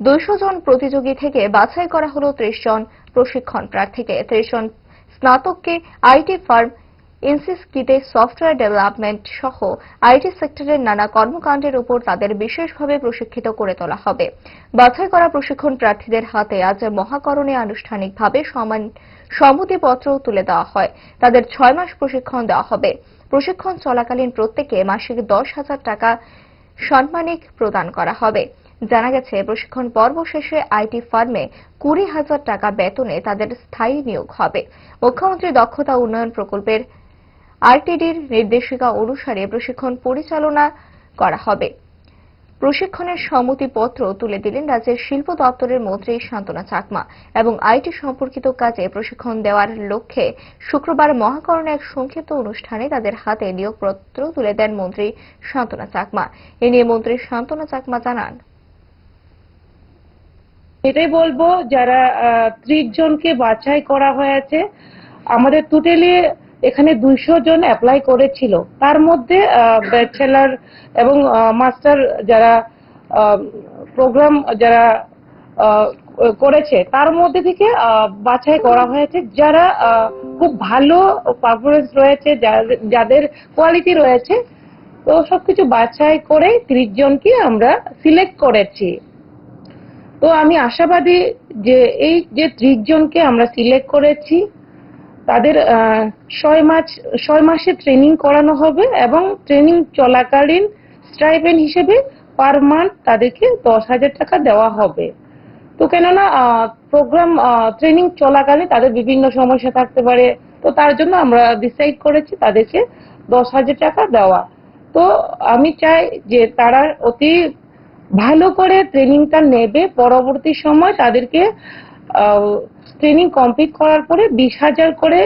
দুইশো জন প্রতিযোগী থেকে বাছাই করা হল ত্রিশ জন প্রশিক্ষণ প্রার্থীকে। ত্রিশ জন স্নাতককে আইটি ফার্ম ইনসিসকিতে সফটওয়্যার ডেভেলপমেন্ট সহ আইটি সেক্টরের নানা কর্মকাণ্ডের উপর তাদের বিশেষভাবে প্রশিক্ষিত করে তোলা হবে। বাছাই করা প্রশিক্ষণ প্রার্থীদের হাতে আজ মহাকরণে আনুষ্ঠানিকভাবে সমান সম্মতিপত্র তুলে দেওয়া হয়। তাদের ছয় মাস প্রশিক্ষণ দেওয়া হবে। প্রশিক্ষণ চলাকালীন প্রত্যেকে মাসিক দশ হাজার টাকা সম্মানিক প্রদান করা হবে। জানা গেছে, প্রশিক্ষণ পর্ব শেষে আইটি ফার্মে কুড়ি হাজার টাকা বেতনে তাদের স্থায়ী নিয়োগ হবে। মুখ্যমন্ত্রী দক্ষতা উন্নয়ন প্রকল্পের আরটিডির নির্দেশিকা অনুসারে প্রশিক্ষণ পরিচালনা করা হবে। প্রশিক্ষণের সম্মতিপত্র তুলে দিলেন রাজ্যের শিল্প দপ্তরের মন্ত্রী শান্তনা চাকমা এবং আইটি সম্পর্কিত কাজে প্রশিক্ষণ দেওয়ার লক্ষ্যে শুক্রবার মহাকরণে এক সংক্ষিপ্ত অনুষ্ঠানে তাদের হাতে নিয়োগপত্র তুলে দেন মন্ত্রী শান্তনা চাকমা। এ নিয়ে মন্ত্রী শান্তনা চাকমা জানান। এটাই বলব, যারা ত্রিশ জনকে বাছাই করা হয়েছে, আমাদের টোটালি এখানে দুইশো জন অ্যাপ্লাই করেছিল। তার মধ্যে ব্যাচেলার এবং মাস্টার যারা প্রোগ্রাম যারা করেছে, তার মধ্যে থেকে বাছাই করা হয়েছে। যারা খুব ভালো পারফরমেন্স রয়েছে যাদের কোয়ালিটি রয়েছে, তো সবকিছু বাছাই করে ত্রিশ জনকে আমরা সিলেক্ট করেছি। তো আমি আশাবাদী যে এই যে ত্রিশ জনকে আমরা সিলেক্ট করেছি, তাদের ছয় মাস, ছয় মাসে ট্রেনিং করানো হবে এবং ট্রেনিং চলাকালীন স্ট্রাইপেন্ড হিসেবে পার মান্থ তাদেরকে দশ হাজার টাকা দেওয়া হবে। তো কেননা প্রোগ্রাম ট্রেনিং চলাকালীন তাদের বিভিন্ন সমস্যা থাকতে পারে। তো তার জন্য আমরা ডিসাইড করেছি তাদেরকে দশ হাজার টাকা দেওয়া। তো আমি চাই যে তারা অতি ভালো করে ট্রেনিংটা নেবে পরবর্তী সময় তাদেরকে ট্রেনিং কমপ্লিট করার পরে বিশ হাজার করে